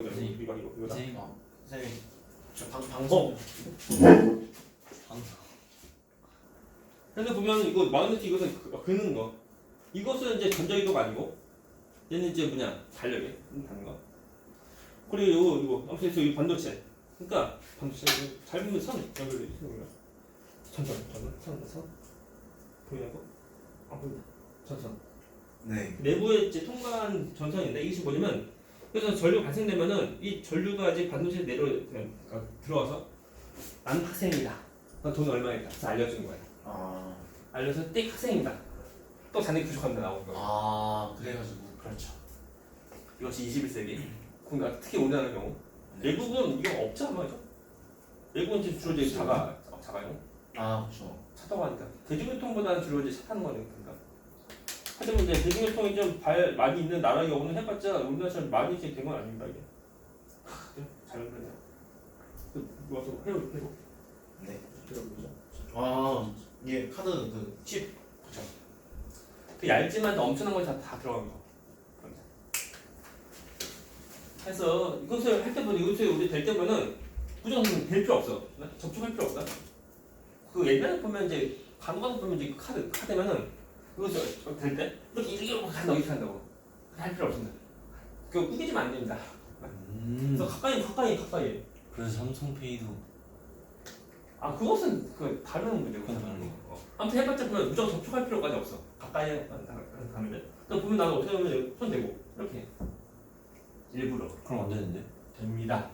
이거 이거 이거 이거다. 선생님 어, 선생님 저 방, 어. 방송 방송 근데 보면 이거 마그네틱 이것은 그- 긋는 거. 이것은 이제 전자기도가 아니고 얘는 이제 뭐냐 달력에 다는 거. 그리고 이거 이거 아무튼 그래서 이 반도체. 그러니까 반도체 이거 잘 보면 선 연결돼 있는 거야. 전선 전선 선 선. 보이냐고? 안 보인다. 전선. 네 내부에 이제 통과한 전선인데 지금 뭐냐면 그래서 전류 발생되면은 이 전류가 이제 반도체 내려 그냥 어, 들어와서 나는 학생이다. 너 돈이 얼마겠다. 그래서 알려준 거야. 아, 알려서 띡 학생이다. 또 잔액 부족합니다 나오는 거야. 아 그래가지고 그렇죠 이것이 21세기. 국내 특히 우리나라 경우 네. 외국은 이거 없지 않아요? 외국은 이제 주로 이제 자가 어, 자가용 아 그렇죠 차 타고 하니까 대중교통보다는 주로 이제 차 타는 거니까. 하지만 이제 대중교통이 좀 발 많이 있는 나라 경우는 해봤자 우리나라처럼 많이 이제 된건 아닙니다 이게. 하, 잘 그러냐. 모아서 해요 해요. 네. 들어보죠. 아 예 카드 그 칩 그 얇지만 엄청난 걸다다 들어간 거. 거. 해서 이것을 할 때보다 이것을 우리 될 때면은 무조건 될 필요 없어. 네? 접촉할 필요 없다. 그 옛날에 보면 이제 간호관 보면 이제 카드 카드면은 그것을 될 때 이렇게 이렇게 한다고 이렇게 한다고 할 필요 없습니다. 그 꾸기지면 안 됩니다. 음 그래서 가까이 가까이 가까이. 그래서 삼성페이도 아 그것은 그 다른 문제고. 그건 다른 거. 어. 아무튼 해봤자 보면 무조건 접촉할 필요까지 없어. 가까이 가면 돼. 또 보면 나도 어떻게 보면 손 대고 이렇게 일부러 그럼 안 되는데? 됩니다.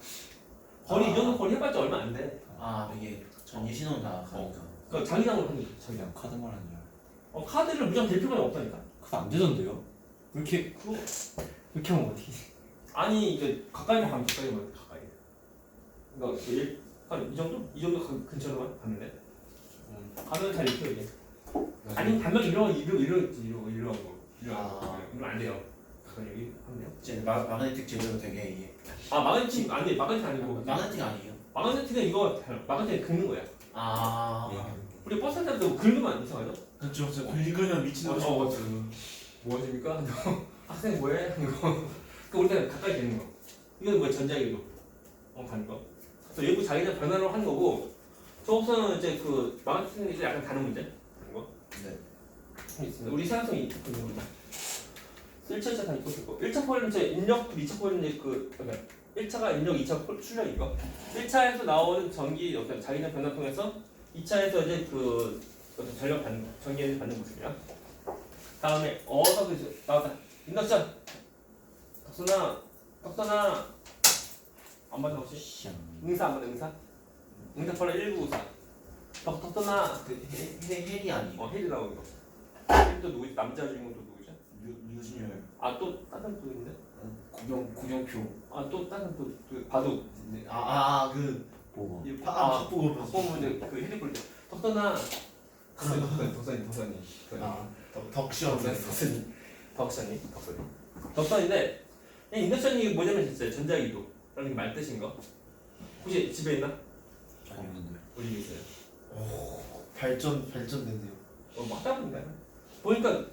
거리 아. 이 정도 거리 해봤자 얼마 안 돼. 아 이게 전기 신호 다 가니까 그 자기장으로 하는 거지 자기장. 카드 말하는 줄 알아 어 카드를 무조건 될 필요가 없다니까. 그거 안 되던데요? 이렇게 그거 이렇게 하면 어떻게 아니 이게 가까이만 가면 가까이만 가까이. 그러니까 그 일, 한이 정도 이 정도 가- 근처로만 가면 돼. 가면 잘 익혀 이게. 아니면 반면 이러 이러 이러 이러 이러 거 이러 아. 이러 안 돼요. 가까이 여기 하면 돼요. 이제 마, 마그네틱 재료가 되게 이게 아 마그네틱 아니 마그네틱 아니고 마그네틱 아니에요? 마그네틱은 이거 마그네틱 긁는 거야. 아 우리 버스 탈 때도 긁으면 안 이상하죠? 그렇죠 저 긁으면 미친 듯이 어, 어, 뭐 하십니까? 학생 뭐해? 이거 그 우리가 가까이 되는 거. 이건 뭐야 전자기로 어 가는 거. 그래서 외부 자기장 변화로 하는 거고 저것은 이제 그 마그네틱은 이제 약간 다른 문제 하는 거. 네. 있습니다. 우리 생각성이 있거든요. 우리가. 1차, 2차 다 있고 있고 1차 폴은 이제 입력, 2차 폴은 이제 그 그러니까 1차가 입력, 2차 폴 출력 이거 1차에서 나오는 전기 어떤 자기장 변화 통해서 2차에서 이제 그 어떤 전력 받는 거, 전기를 받는 모습이야. 다음에 어서 그 나왔다. 인덕션. 덕선아, 덕선아. 안 받아 혹시? 응사 안 받아 응사? 응사 폴은 1994. 덕 덕선아. 그 해, 해, 헬이 아니에요 어 헬이라고 이거. 헬또 누구지? 남자 주인공 또 누구죠? 류, 류진열 아또 다른 또 있네. 구경 구경표 아또 다른 또그 바둑. 네. 아아그 보고 이 아, 아, 박보검 박보검 이제 그 헬리 볼 때. 덕선아. 덕선이 덕선이 덕선이 덕선이. 아 덕- 덕시원 덕선이 덕선이 덕선이 덕선이. 덕선인데 이 인덕션이 뭐냐면 진짜 전자기도 라는 게 말 뜻인 거. 혹시 집에 있나? 없는데 우리 집에 있어요. 발전 발전됐네요 어, 막 따분다. 보니까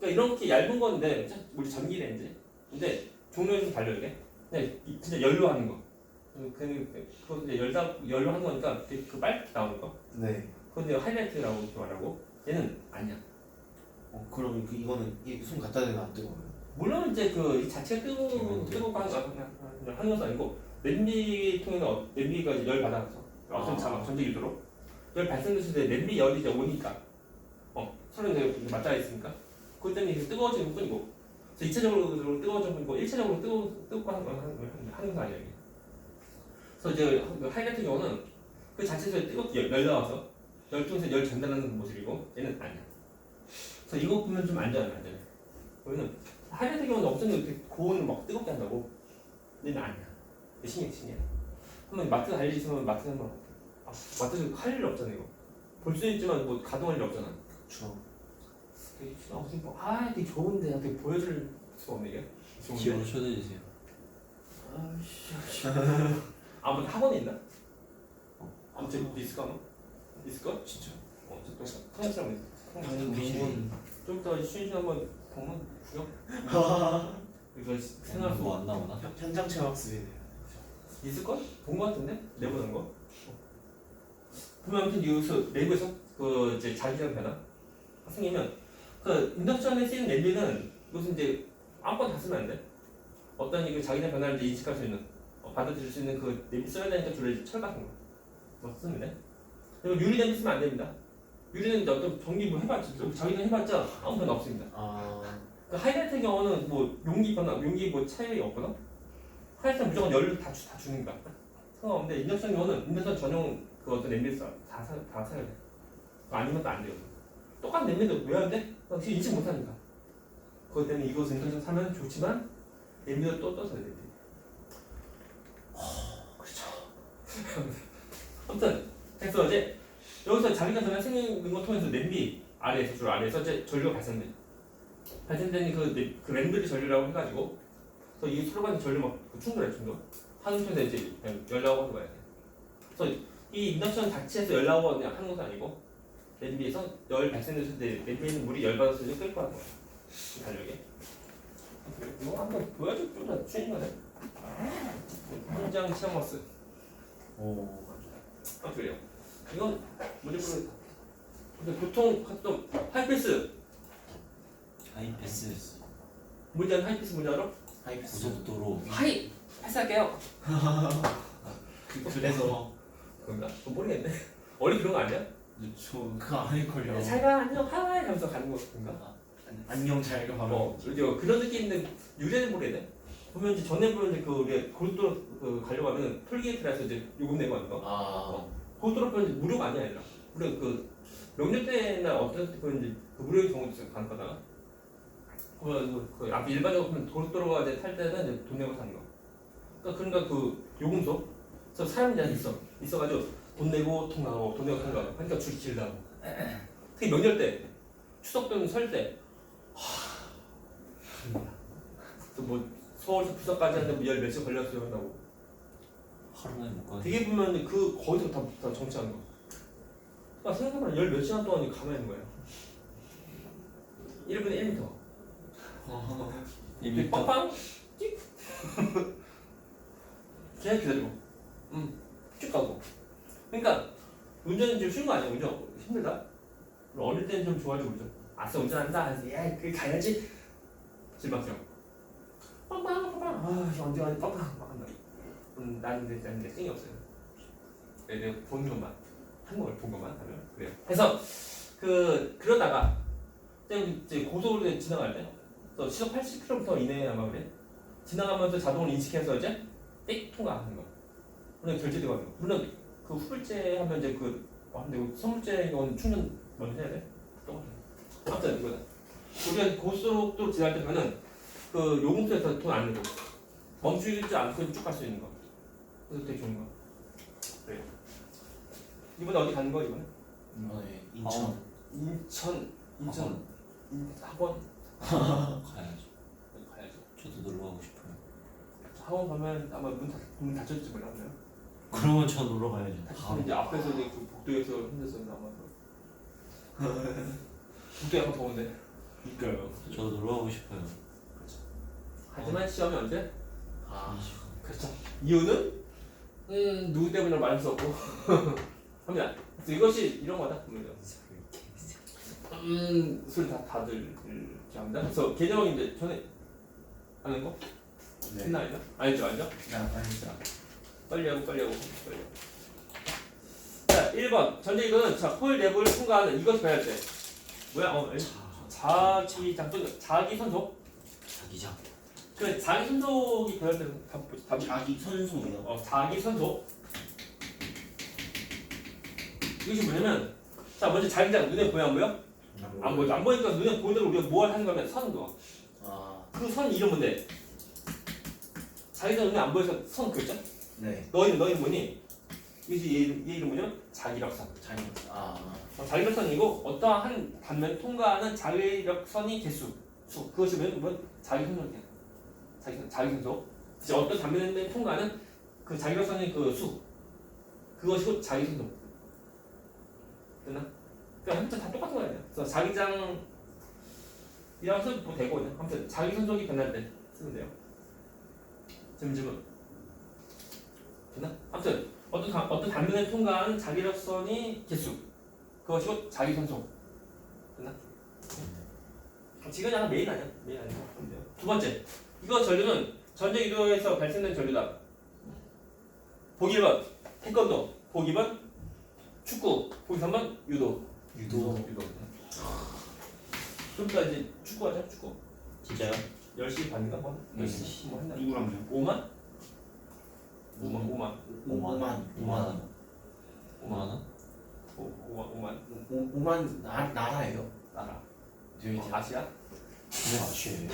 그러니까 이렇게 얇은 건데 참 우리 전기 렌즈. 근데 종류는 좀 달려 이게. 근데 이- 진짜 열로 하는 거. 그 그거 이제 열다 열로 하는 거니까 되게 그 빨갛게 나오는 거. 네 이제 하이라이트라고 이렇게 말하고 얘는 아니야. 어, 그럼 그 이거는 이손 갖다 대면 안 뜨거워요 물론 이제 그 자체가 뜨거 음. 뜨거고 하는 거 하는 것도 아니고 냄비 통에는 어- 냄비가 이제 열 받아서 어떤 아. 자 전기 유도로 열 발생됐을 때 냄비 열이 이제 오니까 어 서로 이제 맞닿아 있으니까 그것 때문에 이게 뜨거워지는 뿐이고 그래서 2차적으로 뜨거워지는 뿐이고 1차적으로 뜨거 뜨겁고 하는 건 하는, 하는 거 아니야 이게 그래서 이제 그 하이 같은 경우는 그 자체에서 뜨겁게 열, 열 나와서 열 통해서 열 전달하는 모습이고 얘는 아니야. 그래서 이거 보면 좀 안전해 안전해. 왜냐면 하이 같은 경우는 엄청 이렇게 고온을 막 뜨겁게 한다고. 얘는 아니야. 이게 신기해 신기해 한번 마트 갈일 있으면 마트 한번 아, 마트에서 할 일 없잖아 이거. 볼 수 있지만 뭐 가동할 일 없잖아. 그렇죠 되게 아 무슨 뭐, 아 되게 좋은데. 어떻게 보여줄 수가 없네 이게? 기호로 초대해주세요. 아씨 아뭐 학원에 있나? 아무튼 있을까 너? 있을까? 진짜 어 어쨌든 한국 사람 있어 방금 비실이 좀 이따 쉬는 시간 한번 방문 구경 이거 생각할 수 뭐안 나오나? 현- 현장 체험 학습이네요. 있을 걸? 본 거 같은데 내보낸 거. 보면 아무튼 여기서 내부에서 그 이제 자기장 변화 학생이면 그 인덕션에 쓰이는 랠리는 이것은 이제 아무거나 다 쓰면 안 돼. 어떤 이그 자기장 변화를 이제 인식할 수 있는 어, 받아들일 수 있는 그 랠리 써야 되니까 주로 이제 철 같은 거. 뭐 쓰면 돼. 그리고 유리 랠리 쓰면 안 됩니다. 유리는 어떤 전기 뭐 해봤자 자기장 해봤자 아무 변화 없습니다. 아, 그 하이라이트 경우는 뭐 용기 변화, 용기 뭐 차이 없거나 하이라이트는 무조건 열을 다, 주, 다 주는 거야. 상관없는데 인덕션 경우는 인덕션 전용 그 어떤 냄비 다 사, 다 사야 돼. 그거 아니면 또 안 돼요. 똑같은 냄비인데 왜안 돼? 나 지금 인식 못하니까. 그것 때문에 이것은 인덕션 사면 좋지만 냄비도 또 떠서야 돼. 그렇죠. 아무튼 그래서 이제 여기서 자기가 전에 생기는 거 통해서 냄비 아래에서 주로 아래에서 이제 전류가 발생돼. 발생되는 그, 네- 그 랜드리 전류라고 해가지고. 그래서 이 서로 간의 전류 막 충돌해 충돌. 편에 이제 그냥 열 나오고 하는 거야 그래서 이 인덕션 자체에서 열 나오고 그냥 하는 것은 아니고 랜드에서 열 발생됐을 때 랜드에 있는 물이 열 받아서 이제 끌고 하는 거야 이 달력에. 이거 한번 추인 거네 현장 체험버스. 오, 아 그래요 이건 근데 교통 활동 하이패스 하이패스 뭔지 아는 하이패스 뭔지 알아? 하이패스. 고속도로 하이 패스할게요 그, 그래서 그런가? 그건 모르겠네. 원래 그런 거 아니야? 저 그거 아닐걸요. 잘 가 안녕 하이 하면서 가는 거 그런가? 안녕 잘 가 바로. 어, 그죠. 그런 느낌인데 유래는 모르겠네. 보면 이제 전에 보면 이제 그 우리 고속도로 그 가려고 하면 톨게이트라서 이제 요금 내고 하는 거. 아, 보면 이제 무료가 아니야, 아니라. 무료 그 명절 때나 어떤 때 보면 이제 그 무료인 경우도 있어요. 가는 거다가. 그러면 그, 그 앞에 일반적으로 보면 고속도로가 이제 탈 때는 이제 돈 내고 사는 거. 그러니까 그러니까 그 요금소. 그래서 사람이 이제 있어. 있어가지고 돈 내고 통과하고 돈 내고 통과하고. 그러니까 줄이 길다고. 특히 명절 때, 추석 때는 설 때. 또뭐 서울서 부산까지 하는데 뭐열 며칠 걸렸어요 한다고. 하루 만에 못 가는 되게 보면 그 거기서 다, 다 정치하는 거. 그러니까 생각해보면 열몇 시간 동안 가만히 있는 거야. 1분에 1m. 이미 딱 빵빵 찍. 계속 기다리고. 음. 쭉 가고. 그러니까 운전은 좀 쉬운 거 아니야? 운전 힘들다. 어릴 때는 좀 좋아하지 운전. 아싸 운전한다. 해서 야, 그 가야지. 실망스러워. 빵빵 빵빵. 아, 언제 가니 빵빵 음, 나는 근데 나는 근데 찡이 없어요. 네, 내가 본 것만 한국을 본 것만 하면 그래요. 그래서 그 그러다가 이제 고속으로 이제 지나갈 때, 또 시속 80km 이내에 아마 그래. 지나가면서 자동으로 인식해서 이제 띡 통과하는 거. 물론 결제되고 하는 거. 물론 그 후불제 하면 이제 그 아, 근데 이거 선불제 경우는 충전 먼저 해야 돼. 똑같아. 아무튼 이거다. 우리가 고속도로 지날 때 가면 그 요금소에서 돈 안 내고 멈추지 않고 쭉 갈 수 있는 거. 그래서 되게 좋은 거. 그래요. 이번에 어디 가는 거 이번에? 이번에 인천. 인천 인천 인- 학원 가야죠 가야죠. 저도 놀러 가고 싶어요 학원 가면 아마 문, 닫, 문 닫혔을지 몰랐나요? 그러면 저 놀러 가야죠 닫히면 이제 앞에서 이제 그 복도에서 힘들었나 아마. 복도 약간 더운데. 그러니까요. 저도 놀러 가고 싶어요 하지만 시험이 언제? 아, 그렇죠. 이유는 음 누구 때문에 말할 수 없고 합니다. 그래서 이것이 이런 거다. 음 소리 다 다들 이렇게 합니다. 그래서 개념이 이제 전에 아는 거 네. 했나 아니나? 알죠 알죠? 야, 아니다. 빨리 하고 빨리 하고 빨리 하고. 자 1번 전제 이거는 자 코일 내부를 통과하는 이것이 배할 때 뭐야? 어 에이. 자기 장소 자기 선속 자기장 그 자기 선속이 배할 때는 답 뭐지? 답이 자기 선수요. 어, 자기 선속. 이것이 뭐냐면, 자, 먼저 자기장 눈에 보여, 안 보여? 안 보여. 안 보니까 눈에 보이는 우리가 뭘 하는 거면 선 그어. 아, 그선 이름 뭔데? 자기장 눈에 안 보여서 선 그었죠? 네. 너 이름, 너 이름 뭐니? 이것이 얘, 이름- 얘 이름 뭐냐면 자기력선. 자기. 아, 어, 자기력선이고 어떠한 단면 통과하는 자기력선이 개수. 수. 그것이 뭐냐면 뭐? 자기선속이야. 자기, 자기 선속. 이제 어떤 단면에 통과하는 그 자기력선의 그 수. 그것이 곧 자기 선속. 됐나? 그러니까 아무튼 다 똑같은 거예요. 그래서 자기장 이라서 뭐 되고 그냥 아무튼 자기 선속이 변할 때 쓰면 돼요. 점점은 됐나? 아무튼 어떤 다, 어떤 단면을 통과한 자기력선이 개수 그것이고 자기 선속 됐나? 지금 약간 메인 아니야? 메인 아니고. 두 번째 이거 전류는 전자 유도에서 발생된 전류다. 보기 1번 태권도 보기 2번 축구 보기 3번 유도 유도 유도 좀 이따 이제 축구 하자 축구 진짜요? 10시 반인가? 뭐? 네. 10시 뭐 한다 누구랑요? 5만? 5만 5만 5만 5만 원. 5만 원? 5만 5만 5만 나, 나라예요? 나라 저희 어, 아시아? 네.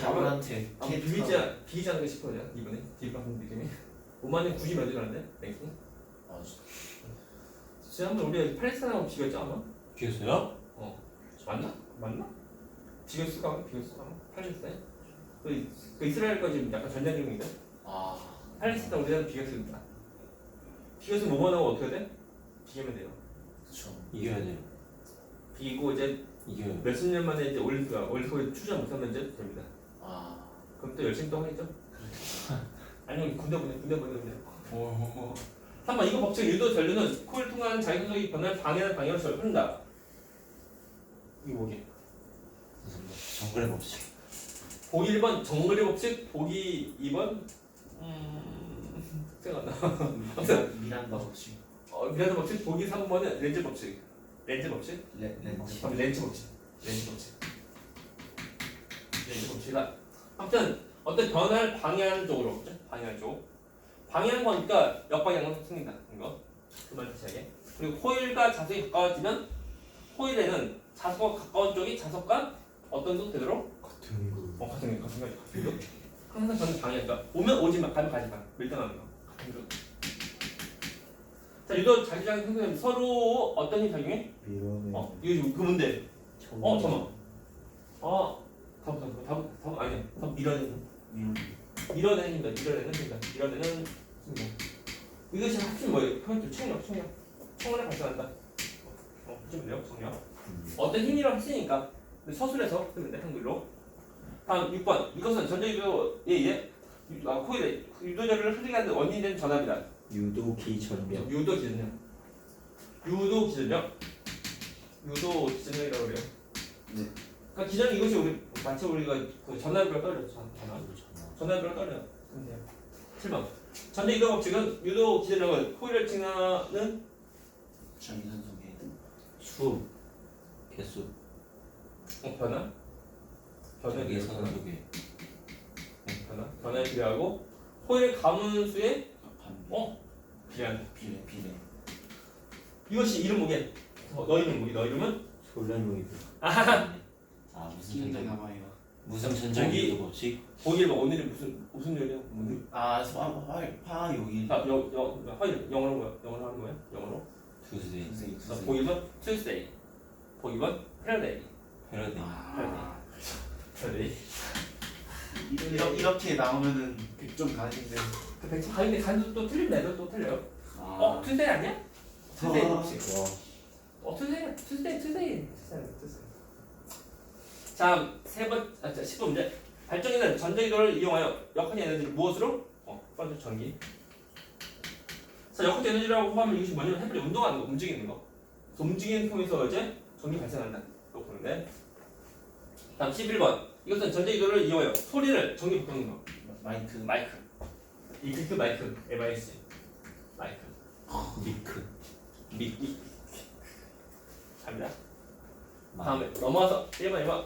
아 비비지 않- 비비지 않을까 싶어요 이번에? 뒷방송 느낌이? 5만은 굳이 몇이 나는데 랭킹? 아, 지난번 우리 팔레스타인하고 비교했죠 아마? 비겼어요? 맞나? 맞나? 비교수가 비교수가 팔레스타인? 그, 이- 그 이스라엘과 지금 약간 전쟁 중인데? 아. 팔레스타인 우리나라 비교수입니다. 비교수 뭐만 하고 어떻게 돼? 비교면 돼요. 그쵸. 이겨야 돼요. 비기고 이제 이겨요. 몇십 년 만에 이제 올림픽 올림픽에 출전 못하면 이제 됩니다 아 그럼 또 열심히 또 하겠죠? 아니면 군대 보내 군대 보내 그냥 어, 3번 이거 법칙 유도 전류는 코를 통한 자기선적이 변화를 방해하는 방향으로 흐른다 이거 뭐게? 정글의 법칙. 보기 1번 정글의 법칙 보기 2번 음... 생각 안 나. 미란, 미란다 법칙 어, 미라드 법칙 보기 3번은 렌즈 법칙 렌즈 법칙? 레, 렌치 그럼 렌즈 법칙. 렌즈 법칙. 렌즈 법칙이다 아무튼 어떤 변화를 방해하는 쪽으로 그죠? 방해하는 쪽. 방해하는 거니까 역방향으로 생긴다 이거. 그말 다시 하게 그리고 호일과 자석이 가까워지면 호일에는 자석과 가까운 쪽이 자석과 어떤 속 되도록 같은 거. 어 같은 게 같은 거 같은 거. 항상 저는 방해니까 오면 오지만 가면 가지만. 밀당하는 거. 같은 거. 자 유도 자기장 형성은 서로 어떤 힘 작용해? 밀어내 어 이거 지금 그 문제. 어 잠깐 아 답, 답, 답, 답 아니야. 답 밀어내는 밀어내는 힘이다 밀어내는 힘이다 밀어내는 힘이다 이것이 합치면 뭐예요? 평균 총력 총력 총력을 발생한다. 어 합치면 돼요 총력 어떤 힘이라고 했으니까 근데 서술해서 쓰면 돼 한글로. 다음 6번. 이것은 전자유도에 의해 유- 아, 코일에 유도절을 흐르게 하는 되는 전압이다 유도 기 전력. 유도 기준력. 유도 기준력? 유도 기준력이라고 그래요? 네. 그러니까 기준 이것이 우리 마치 우리가 그 전압으로 떨려 전- 전압 전압으로 떨려 돼요 7번 전자유도 법칙은 유도 기준력은 코일을 칭하는 자기 산 속에 수. 개수. 어, 변화? 변화에 선 변화 속에. 변화? 변화에 비례하고 코일의 가문수에 반 어? 비례한다 비례 비례 이것이 이름 뭐게? 어, 너 이름 뭐게? 너 이름은? 솔레노이드. 아 무슨 전자 남아요 무슨 유도 법칙? 보기 봐 오늘이 무슨 무슨 요일이야? 오늘? 아 화, 화, 화 요일. 아영영 화요일 영어로 뭐야? 영어로 하는 거야? 영어로? 투스데이. 나번 Tuesday. 번 Friday 패러데이. 아. Friday. 이렇게, 이렇게 나오면은 100점 가는데 그 백지 가는데 간도 또 틀린다. 애들 또 틀려요? 어아 Tuesday 아니야? Tuesday. 혹시. 와어 Tuesday Tuesday Tuesday. Tuesday Tuesday. 자세 번 아, 자, 10번 문제. 발전기는 전자기도를 이용하여 역한 에너지를 무엇으로? 어 먼저 전기. 자 역한 에너지라고 하면 이것이 뭐냐면 해플이 운동하는 거 움직이는 거. 움직이는 통해서 이제 전기 발생한다. 또 보는데. 다음 11번. 이것은 전자기도를 이용하여 소리를 전기 바꾸는 거. 마이크. 마이크 이그 마이크 MIC 마이크. 미크. 미끼 갑니다. 마. 다음에 넘어와서 1번 1번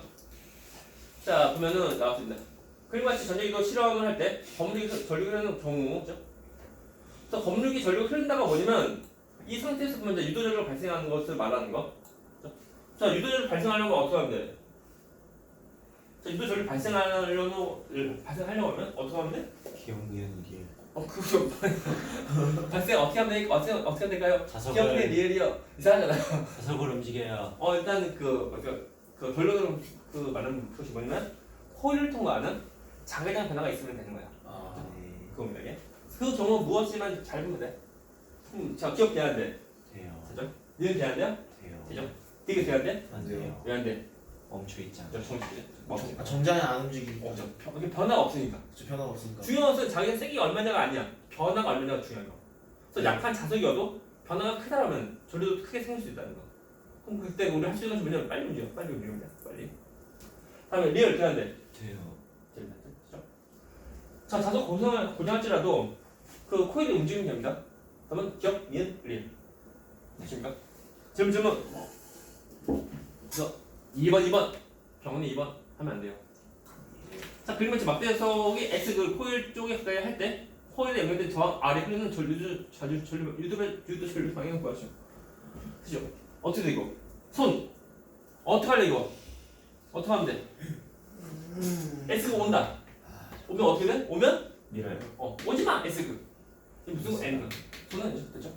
자 보면은 나왔습니다. 그림 같이 전자기도 실험을 할 때 검력이 전류가 흐르는 경우죠 그래서 검력이 전류가 흐른다가 뭐냐면 이 상태에서 보면 이제 유도전류가 발생하는 것을 말하는 거. 자, 유도전류 발생하려면 어떻게 하면 돼? 자, 유도전류 발생하려면 발생하려고 하면 어떻게 하면 돼? 기억니은 길. 어, 그거 발생 어떻게 하면 돼? 어떻게 어떻게 될까요? 기억의 자석을 리얼이요 이상하잖아요. 자석을 움직여야 어 일단 그 그, 그 결론으로 그 말하는 것이 뭐냐면 코일을 통과하는 자기장 변화가 있으면 되는 거야. 아 그겁니다 이게. 그 경우 무엇이만 잘 보면 돼. 음, 자 기억 돼야 돼. 돼요. 되죠? 니은 돼야 돼요? 돼요. 되죠? 되게 돼야 돼? 안 돼요. 왜 안 돼? 멈춰 있잖아. 저 정지 아, 없으니까. 정장이 안 움직이고 없죠. 변- 이게 변화가 없으니까. 저 변화가 없으니까 중요한 것은 자기가 세기가 얼마냐가 아니야. 변화가 얼마냐가 중요한 거. 그래서 약한 자석이어도 변화가 크다라면 전류도 크게 생길 수 있다는 거. 그럼 그때 우리 할 수 있는 것이 뭐냐면 빨리 움직여, 빨리 움직여, 빨리. 다음에 리얼 돼야 돼. 돼요. 됩니다. 그렇죠? 자, 자석 고정을 고정할지라도 그 코일이 움직이면 됩니다. 그러면 기억, 미은, 리얼. 되십니까? 질문 질문. 그래서 2번, 2번. 병원이 2번 하면 안 돼요. 자, 그리고 이제 막대석이 S 그 코일 쪽에 가까이 할때 코일에 연결된 저항 아래 흐르는 전류 전류 전류 유도배 유도 전류 방향을 구하시오. 그죠? 어떻게 돼 이거? 손 어떻게 할래 이거? 어떻게 하면 돼? S가 온다. 오면 어떻게 돼? 오면 밀어요. 어 오지 마 S급. 이게 무슨 N? 손은 아니죠, 됐죠?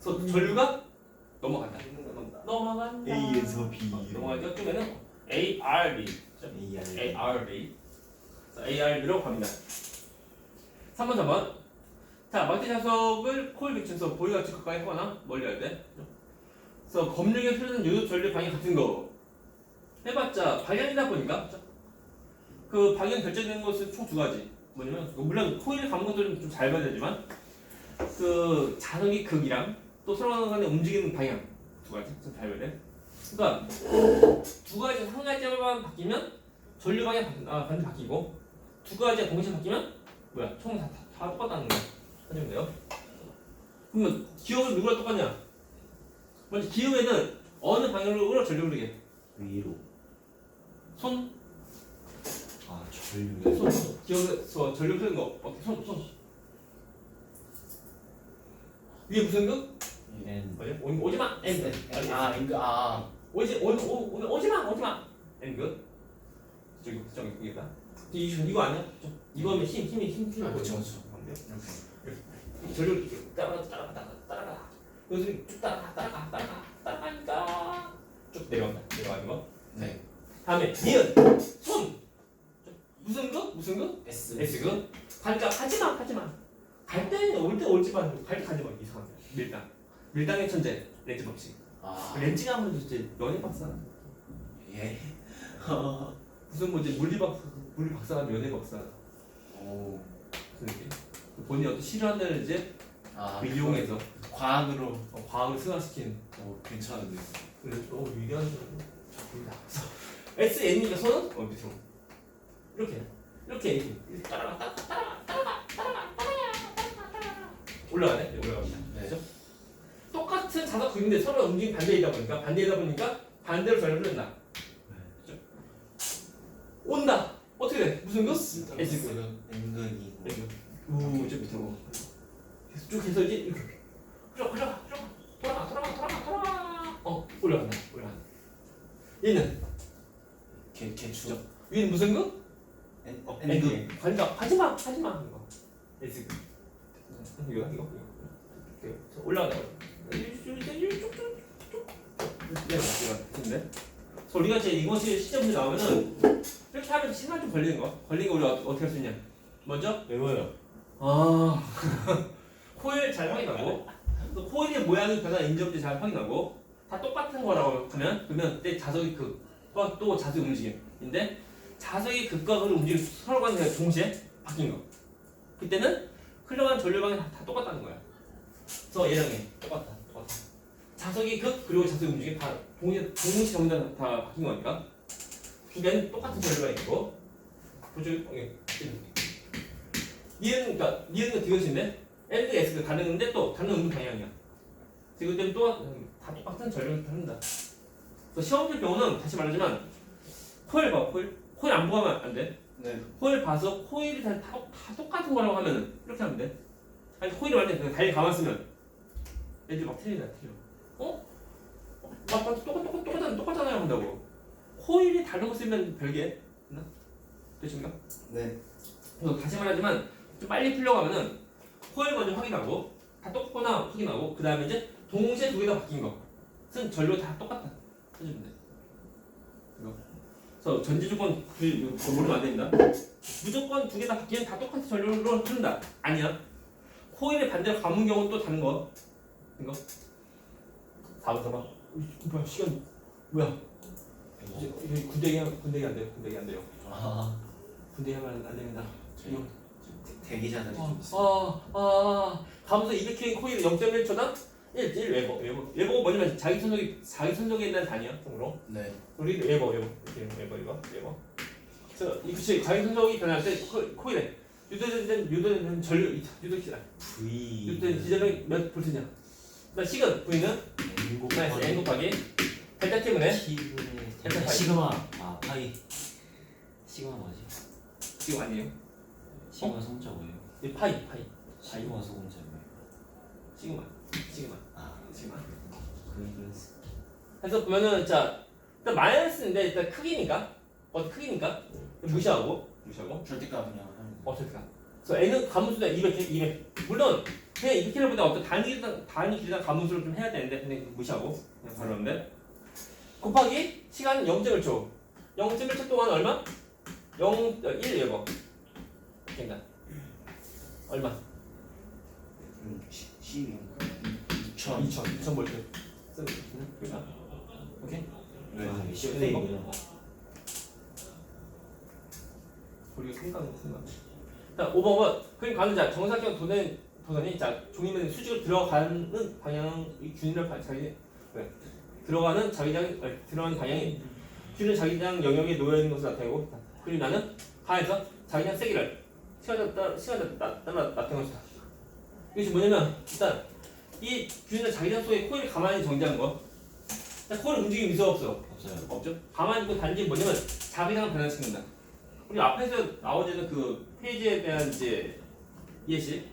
그래서 전류가 넘어간다. 넘어간다. A에서 B. 넘어가니까 쪽에는 A R B. A R. A R B. A R B로 갑니다. 3번 4번. 자, 막대 자석을 코일 비추에서 보이같이 가까이 하거나 멀리 할 때. 그래서 검력에 흐르는 유도 전류 방향 같은 거 해봤자 방향이다 보니까 그 방향 결정되는 것은 총 두 가지. 뭐냐면 물론 코일 감은 것들은 좀잘 봐야 되지만 그 자석의 극이랑 또 서로 간에 움직이는 방향 두 가지 봐야 돼. 그러니까 두 가지 한 가지만 바뀌면 전류 방향 바, 아, 반대 바뀌고 두 가지가 동시에 바뀌면 뭐야 총다다 똑같다는 거 하시면 돼요. 그러면 기억은 누구랑 똑같냐? 먼저 기억에는 어느 방향으로 전류 흐르게? 위로. 손, 아 전류. 손, 기억에서 전류 흐르는 거 어떻게 손, 손. 위에 무슨 극? N. 뭐지? 오- 오지 마. N. N. 아 이거 아 오지 오, 오, 오늘 오지 마, 오지 마. N 극. 저기 저기 여기다. 이 이거 아니야? 저, 이거면 힘 힘이 힘 힘이 아, 그쵸, 그렇죠. 전류 이렇게 따라가 따라가 따라가 따라가. 여기서 쭉 따라가 따라가 따라가 따라가니까 쭉 내려간다. 내려가는 거. 네 다음에 니은 손. 무슨 극? 무슨 극? S S극. 그러니까 하지마 하지마. 갈 때는 올 때 올지만 갈 때 가지마 이상한 거. 밀당. 밀당의 천재 렌즈 법칙. 아. 렌즈가 하면 이제 연예 박사. 예. 무슨 뭐지 물리 박사 물리 박사가 연예 박사. 오. 무슨 느낌? 본인이 어떤 싫어하는 이제 아 그 이용해서 과학으로. 어, 과학을 승화시킨. 오 괜찮은데. 그래 어 위대한 작품이다. S N이니까 손은 어 밑으로. 이렇게. 이렇게. 이렇게. 따라가 따라가 따라가 따라가 따라가 따라가 따라가 올라가네? 올라갑니다. 네. 그죠? 똑같은 자석 그인데 서로 움직임 반대이다 보니까 반대이다 보니까 반대로 전류 흐른다. 그죠? 온다. 어떻게 돼? 무슨 거? 은근이고. 이렇게 우저 밑으로 계속 쭉 해서 이제 이렇게. 흘러 흘러 흘러 돌아가 돌아가 돌아가 돌아가. 어 올라간다 올라간다. 얘는? 개 개추죠. 위는 무슨 거? N 어, N급 N급 관자 하지마 하지마. 이거. S급 이거 이거 이거. 해 서 올라가다 근데 우리가 이제 이것이 시점이 나오면은 이렇게 하면 시간 좀 걸리는 거 걸리는 거 우리 가 어떻게 할 수 있냐? 먼저? 외워요. 아. 코일 잘 확인하고 또 코일의 모양이 변화 인정지 잘 확인하고 다 똑같은 거라고 하면 그러면 그때 자석이 극과 또 자석의 움직임인데 자석의 극과 극을 움직임 서로 간에 동시에 바뀐 거. 그때는 흘러가는 전류방이 다, 다 똑같다는 거야 서 얘랑 얘 똑같다 똑같아 자석의 극 그리고 자석의 움직임 다 동시에 동시에 전부 다, 다 바뀐 거니까 그때는 똑같은 전류가 있고 어, 예. 니은 그러니까 니은은 디귿인데 L과 S가 다른데 또 다른 음분 방향이야. 디귿 때문에 또다 똑같은 전류를 흐른다. 그래서 시험 볼 경우는 다시 말하지만 코일 봐 코일 코일 안 보면 안 돼. 네 코일 봐서 코일이 다, 다, 다 똑같은 거라고 하면 이렇게 하면 돼. 아니 코일이 완전 달리 감았으면 애들이 막 틀리다 틀려. 어? 어, 막, 막 똑같 똑같 똑같잖아 똑같잖아요 한다고. 코일이 다른 거 쓰면 별개. 나 되십니까? 네. 그래서 다시 말하지만 좀 빨리 풀려고 하면은 코일 먼저 확인하고 다 똑같거나 확인하고 그 다음에 이제 동시에 두 개 다 바뀐 거. 쓴 전류 다 똑같다. 해주면 돼. 이거. 그래서 전지 조건 굳이 이거 모르면 안 됩니다. 무조건 두 개 다 바뀌면 다 똑같은 전류로 흐른다. 아니야. 코일의 반대로 감은 경우는 또 다른 거. 이거. 4번 4번. 뭐야 시간 뭐야? 이거 군대기 하면 군대기 안 돼요. 군대기 안 돼요. 아 군대기 하면 안 됩니다. 저희 이거 대- 대기자들이 좀 있어요. 아, 아, 감소 200km 코일 0.1초당 1, 1 웨버, 웨버. 웨버가 뭐냐면 자기 손속에 자기 손속에 있는 단위야, 통으로. 네. 우리 웨버, 웨버, 이렇게 웨버 이거, 웨버. 그래서 이 그치 자기 손속이 변할 때 코, 코일에 유도된 유도된 전류 유도시다. V 유도된 지점이 몇 볼트냐? 나 시간 V는 N 곱하기 N 곱하기 델타 때문에 T분의 델타 파이. 시그마 아 파이 시그마 뭐지? 지금 아니에요? 시그마 성자 뭐예요? 이 파이, 파이, 시그마 소금자 뭐예요? 시그마, 시그마, 아 시그마. 그래서 그래서 보면은 자 일단 마이너스인데 일단 크기니까 어 크기니까 무시하고 무시하고 절대값 그냥 가? 그래서 n은 가무수다 200 200 물론 그냥 200km보다 어떤 단위 단위 길이나 가무수를 좀 해야 되는데 그냥 무시하고 그냥 바로 하는데 곱하기 시간 0.1초 0.1초 동안 얼마? 0 1 웨버 그러니까 얼마? 음, 시- 시위 2천 2천 2천 볼트 그러니까 오케이 네. 아, 이거. 이거 우리가 생각 생각. 자, 5번은 그림 가는 자 정사각 도는 도선이 자 종이면 수직으로 들어가는 방향 이 균일을 바- 자기 네. 들어가는 자기장 아니, 들어가는 방향이 균일 자기장 영역에 놓여 있는 것으로 나타내고 그리고 나는 가에서 자기장 세기를 시간에 따라 시간에 따라 나타낸 것이다. 지금 뭐냐면 일단 이 균일 자기장 속에 코일을 가만히 정지하는 거. 자, 코일 움직임 있어 없어? 없어요 없죠. 가만히 있고 단지 뭐냐면 자기장 변화시킨다. 우리 앞에서 나오는 그 페이지에 대한 이제 예시.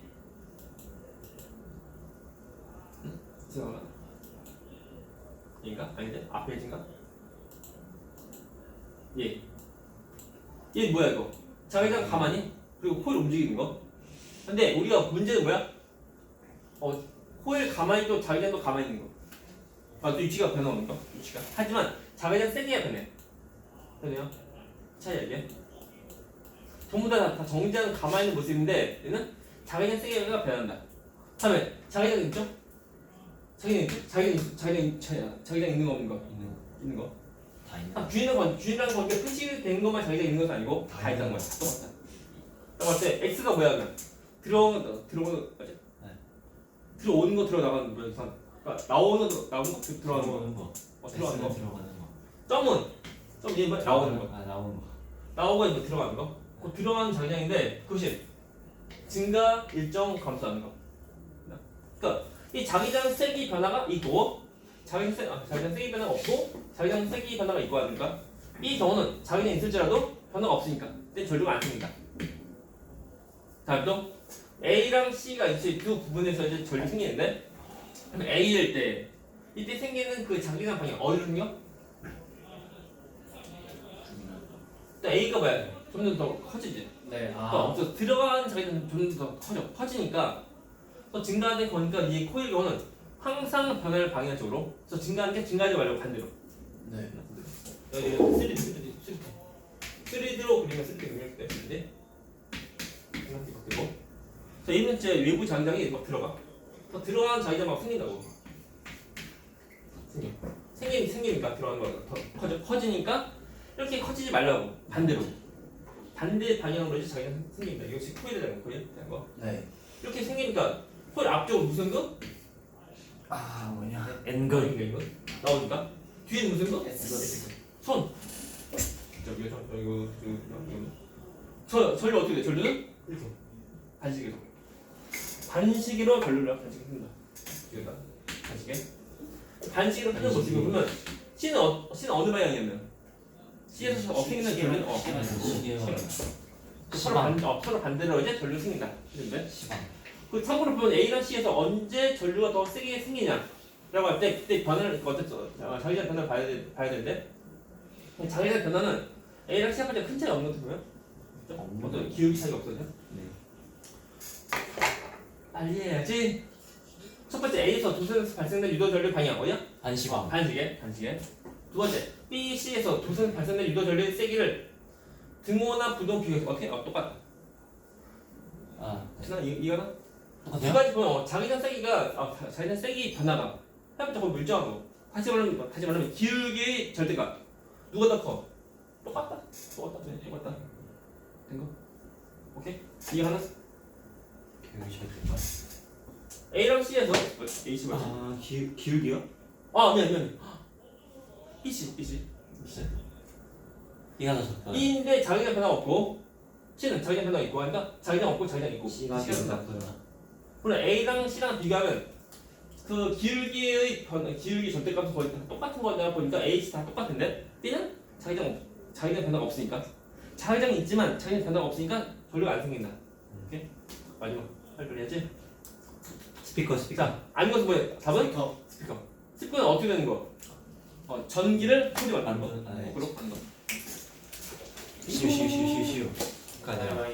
응? 잠깐만. 인가? 아닌데? 앞 페이지인가? 예. 얘 뭐야 이거? 자기장 가만히 그리고 코일 움직이는 거. 근데 우리가 문제는 뭐야? 어, 코일 가만히 또 자기장도 가만히 있는 거. 아, 또 위치가 변화오는 거. 위치가. 하지만 자기장 세기가 변해. 되네요. 차이야 이게. 전부 다, 다 정지하는 가만히 있는 모습인데 얘는 자기장 세기가 변한다. 다음에 자기장 있죠? 자기장 있죠? 자기장 있- 자기장 있- 자기장 자기장 있는 거 없는 거 있는 있는 거. 다 있는 아, 균이라는 건 균이라는 건 이게 끝이 된 것만 자기장 있는 것은 아니고 다 다 있다는 거야. 똑같다. 똑같아. x가 뭐야 그냥 들어오는 거 들어오는 거 맞지? 네. 들어오는 거 들어 나가는 거 이상. 그러니까 나오는 거 나오는 거 들- 들어가는 거. 들어오는 거 어, 들어가는 거. 들어가는 거 점은 점 이게 뭐야? 나오는 거. 아 나오는 거 나오고 이제 들어가는 거. 그 들어가는 자기장인데 그것이 증가 일정 감소하는 거. 그러니까 이 자기장 세기 변화가 있고 자기장 세 아, 자기장 세기 변화가 없고 자기장 세기 변화가 있고 하니까 이 경우는 자기장 있을지라도 변화가 없으니까 근데 전류가 안 생긴다. 다음 또 A랑 C가 있을 두 부분에서 이제 전류 생기는데 A일 때 이때 생기는 그 자기장 방향 어디로 생겨? 일단 A가 뭐야? 좀더 커지지. 네. 또 아. 없어 들어가는 자기는 좀더 커져 커지니까 또 증가하는 거니까 이 코일 경우는 항상 변화를 방향 쪽으로 그래서 증가하는 게 증가하지 말고 반대로 네. 여기 3D 3D 3D 3D로 그리면 3D 그리면 돼 3D 이렇게 바뀌고 자 이는 이제 외부 장장이 막 들어가 또 들어가는 자기장 막 생긴다고 생겨 생기 생기니까 들어가는 거가 더 커져 커지니까 이렇게 커지지 말라고 반대로 반대 방향으로 이제 자기가 생깁니다. 이것이 코일에 대한 코일 대한 거. 네. 이렇게 생기니까 코일 앞쪽은 무슨 거? 아 뭐냐. N근 이거 이거 나오니까 뒤에는 무슨 거? S. 손. 저기요, 저 이거 이거 이거. 저 전류 어떻게 돼? 전류는 이렇게 반시계로. 반시계로 전류를 반시계합니다. 여기다 반시계. 반시계로 하는 모습이 보면 C는 어, C는 어느 방향이냐면 C에서 있는 전류는 어 시계와 서로 반 어, 서로 반대로 이제 전류 생긴다. 근데 그 참고로 보면 A랑 C에서 언제 전류가 더 세게 생기냐라고 할 때 그때 변화를 어쨌든 어, 자기장 변화를 봐야 돼, 봐야 되는데 자기장 변화는 A랑 C 합할 때큰 차이 없는 것. 없는 어떤 기울기 차이가 없어요. 네 빨리 해야지. 첫 번째 A에서 도선에서 발생된 유도 전류 방향 어디야? 반시방 반시계, 반시계. 두 번째 B, C에서 도선에서 발생된 유도 전류의 세기를 등호나 부동 비교해서 어떻게? 어, 똑같다. 아 지난 이 이거나 두 똑같아요? 가지 보면 어, 자기장 세기가 아, 자- 자기장 세기 변화가 해보자 거의 물정하고 다시 말하면 다시 말하면 기울기의 절대값 누가 더 커? 똑같다. 똑같다. 네, 똑같다. 된 거? 오케이? 이해 하나? 교육이 절대 A랑 C에서 H 뭐지? 아 기, 기울기요? 아 미안 미안. C B C. 이가 더 적다 B인데 자기장 변화 없고 C는 자기장 변화 있고 하니까 자기장 없고 자기장 있고 변화. 커요. 물론 A랑 C랑 비교하면 그 기울기의 변 기울기 절대값은 거의 다 똑같은 거다 보니까 H 다 똑같은데 B는 자기장 없 자기장 변화가 없으니까 자기장이 있지만 자기장 변화가 없으니까 전류가 안 생긴다. 오케이 마지막 할 거리야지. 스피커 스피커. 자 아닌 것은 뭐야? 답은 스피커. 스피커는 어떻게 되는 거? 어 전기를 소리 만드는 거. 아, 네. 거꾸로 거. 쉬우 쉬우 쉬우 쉬우 내가 아,